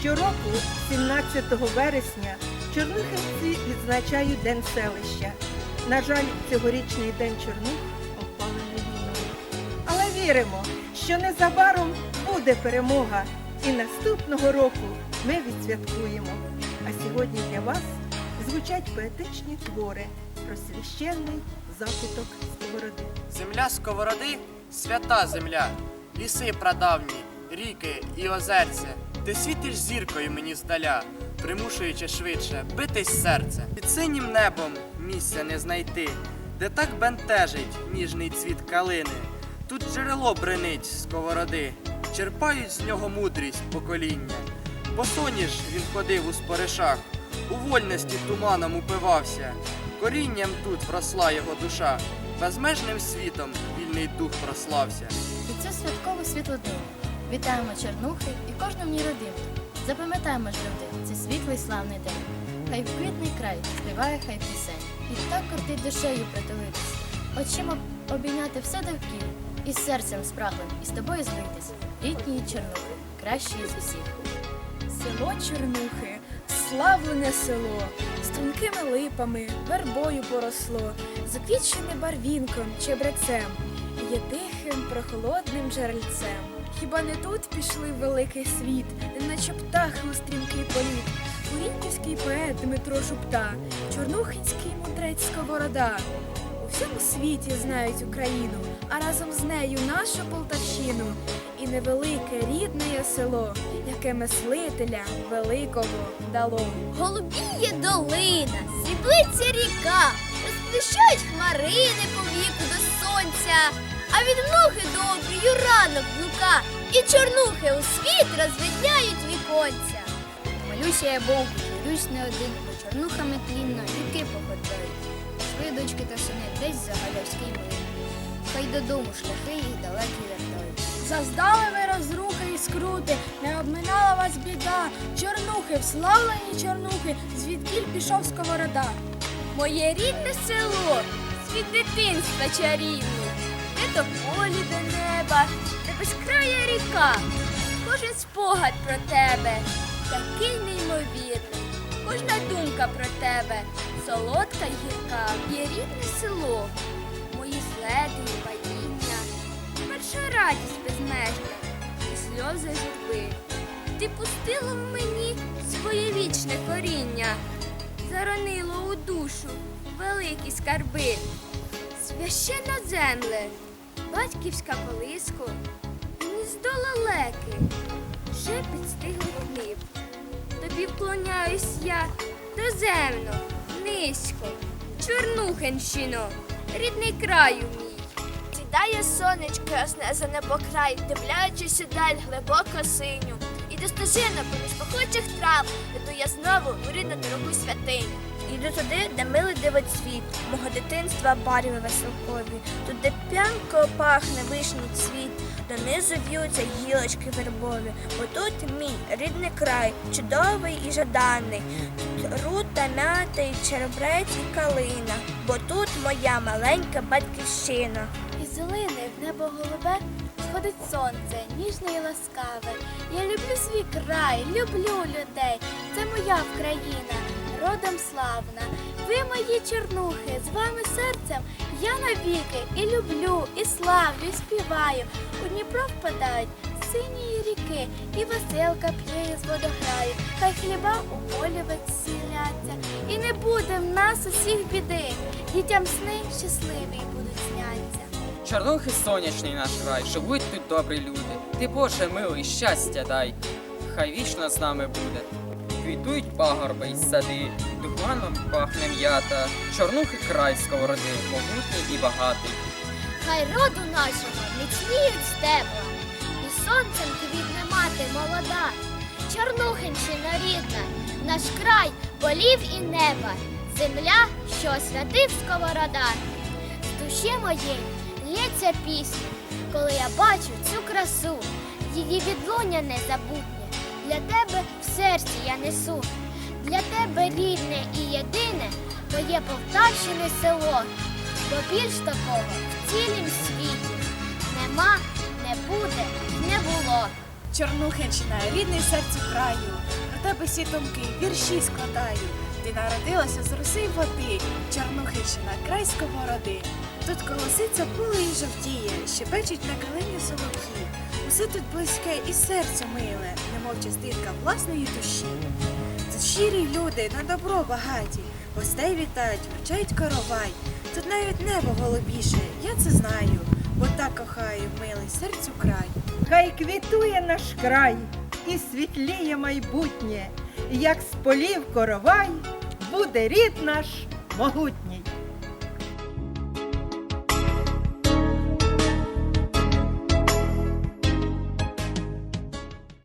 Щороку, 17 вересня, чорнухинці відзначають День селища. На жаль, цьогорічний день Чорнух опалений війною. Але віримо, що незабаром буде перемога, і наступного року ми відсвяткуємо. А сьогодні для вас звучать поетичні твори про священний закуток сковороди. Земля сковороди свята земля, ліси прадавні, ріки і озерця. Ти світиш зіркою мені здаля, примушуючи швидше битись серце. Під синім небом місця не знайти, де так бентежить ніжний цвіт калини. Тут джерело бренить сковороди, черпають з нього мудрість покоління. Босоніж він ходив у споришах, у вольності туманом упивався. Корінням тут вросла його душа, безмежним світом вільний дух прослався. І цю святкову світлодину вітаємо чернухи і кожну ній родину. Запам'ятаємо ж люди, цей світлий славний день. Хай в квітний край співає хай пісень. І так кортить душею притулитись, очима обійняти все довкіл, і серцем спраглим, і з тобою злитись. Літні чернухи, кращі із усіх. Село Чернухи, славлене село, стрункими липами, вербою поросло, заквітчене барвінком, чебрецем, є тихим, прохолодним джерельцем. Хіба не тут пішли великий світ, наче птахи у стрімкий політ? Куріньківський поет Дмитро Шупта, Чорнухинський мудрець Сковорода. У всьому світі знають Україну, а разом з нею нашу Полтавщину і невелике рідне село, яке мислителя великого дало. Голубіє долина, сріблиться ріка, розплющають хмарини по віку до сонця, а від мухи добрію ранок лука, і чорнухи у світ розвидняють віконця. Малюся я Богу, дивлюсь не один, бо чорнухами тлінно ріки походжають. Свої дочки та сини десь за галявський млин. Хай додому шляхи їх далекі вертають. Заздали ви розрухи і скрути, не обминала вас біда. Чорнухи, вславлені чорнухи, звідкіль пішов сковорода. Моє рідне село, світ дитинства чарівний, де то полі до неба, де безкрая ріка. Кожен спогад про тебе, такий неймовірний. Кожна думка про тебе, солодка й гірка. Є рідне село, мої злети і падіння, перша радість безмежна і сльози журби. Ти пустила в мені своє вічне коріння заронило у душу великі скарби. Священна земле, батьківська колиско, гніздо лелеки, вже підстиглих нив. Тобі вклоняюсь я доземно, низько, Чорнухенщино, рідний краю мій. Сідає сонечко ясне за небокрай, дивлячись удаль глибоко синю. І до стежина поміж пахучих трав, іду я знову у рідну дорогу святиню. Іду туди, де милий дивить світ, мого дитинства барви веселкові, тут, де п'янко пахне вишній цвіт, донизу в'ються гілочки вербові, бо тут мій рідний край, чудовий і жаданий, тут рута, мята і черебрець і калина, бо тут моя маленька батьківщина. Із долини в небо голубе сходить сонце, ніжне і ласкаве. Я люблю свій край, люблю людей. Це моя Вкраїна, родом славна. Ви мої чорнухи, з вами серцем я навіки і люблю, і славлю, і співаю. У Дніпро впадають сині ріки, і веселка п'є з водограю. Хай хліба у полі веселяться, і не буде в нас усіх біди. Дітям сни щасливі будуть сняться. Чорнухи сонячний наш рай, живуть тут добрі люди. Ти, Боже, милий, щастя дай, хай вічно з нами буде. Квітують пагорби й сади, духманом пахне м'ята, чорнухи край сковороди, могутній і багатий. Хай роду нашого міцніють стебла, і сонцем квітне мати молода. Чорнухинщина рідна, наш край полів і неба, земля, що освятив сковорода. З душі моєї лється пісня, коли я бачу цю красу, її відлуння незабутнє. Для тебе в серці я несу, для тебе рідне і єдине твоє Полтавщини село, бо більш такого в цілім світі нема, не буде, не було. Чорнухинщина, рідний серцю краю, про тебе всі думки, вірші складаю. Ти народилася з роси води, Чорнухинщина, край сковороди. Тут колоситься поле і жовтіє, щебечуть на калині солов'ї. Усе тут близьке і серцю миле, немов частинка власної душі. Тут щирі люди на добро багаті, гостей вітають, вручають коровай. Тут навіть небо голубіше, я це знаю, бо так кохаю, милий серцю край. Хай квітує наш край і світліє майбутнє, як з полів коровай буде рід наш могутній.